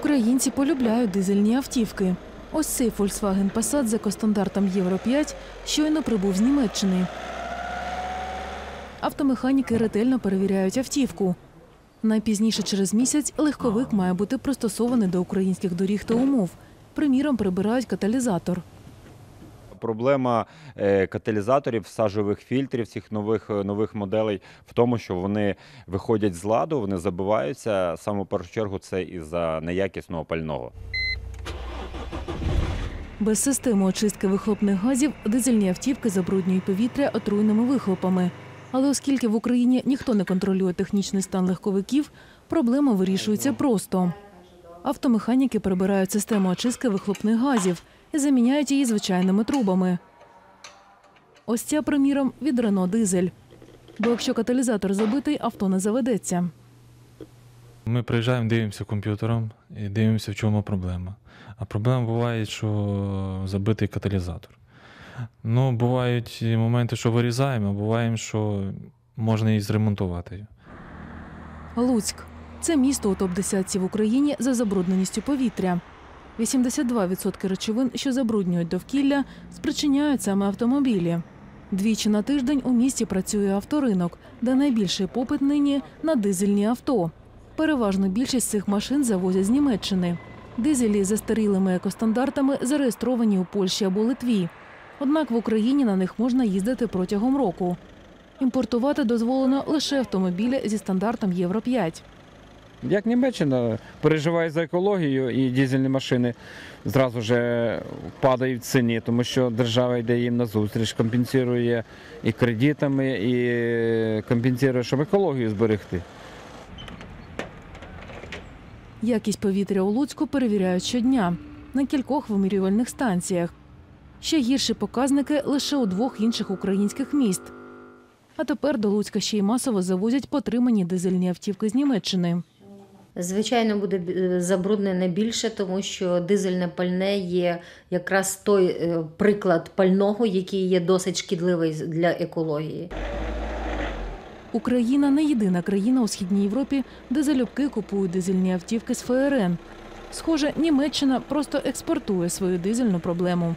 Українці полюбляють дизельні автівки. Ось цей Volkswagen Passat з екостандартом Євро 5 щойно прибув з Німеччини. Автомеханіки ретельно перевіряють автівку. Найпізніше через місяць легковик має бути пристосований до українських доріг та умов. Приміром, прибирають каталізатор. Проблема е, каталізаторів, сажових фільтрів цих нових, е, нових моделей в тому, що вони виходять з ладу, вони забиваються. Саме в першу чергу це із-за неякісного пального. Без системи очистки вихлопних газів дизельні автівки забруднюють повітря отруйними вихлопами. Але оскільки в Україні ніхто не контролює технічний стан легковиків, проблема вирішується просто. Автомеханіки прибирають систему очистки вихлопних газів і заміняють її звичайними трубами. Ось ця, приміром, від Рено Дизель. Бо якщо каталізатор забитий, авто не заведеться. Ми приїжджаємо, дивимося комп'ютером і дивимося, в чому проблема. А проблема буває, що забитий каталізатор. Ну, бувають моменти, що вирізаємо, а буває, що можна і зремонтувати. Луцьк це місто у топ-10 в Україні за забрудненістю повітря. 82% речовин, що забруднюють довкілля, спричиняють саме автомобілі. Двічі на тиждень у місті працює авторинок, де найбільший попит нині на дизельні авто. Переважно більшість цих машин завозять з Німеччини. Дизелі з застарілими екостандартами зареєстровані у Польщі або Литві. Однак в Україні на них можна їздити протягом року. Імпортувати дозволено лише автомобілі зі стандартом Євро 5. Як Німеччина переживає за екологію і дизельні машини зразу ж падають в ціні, тому що держава йде їм на зустріч, компенсує і кредитами, і компенсує, щоб екологію зберегти. Якість повітря у Луцьку перевіряють щодня на кількох вимірювальних станціях. Ще гірші показники лише у двох інших українських міст. А тепер до Луцька ще й масово завозять потримані дизельні автівки з Німеччини. Звичайно, буде е, забруднене більше, тому що дизельне пальне є якраз той е, приклад пального, який є досить шкідливий для екології. Україна не єдина країна у східній Європі, де залюбки купують дизельні автівки з ФРН. Схоже, Німеччина просто експортує свою дизельну проблему.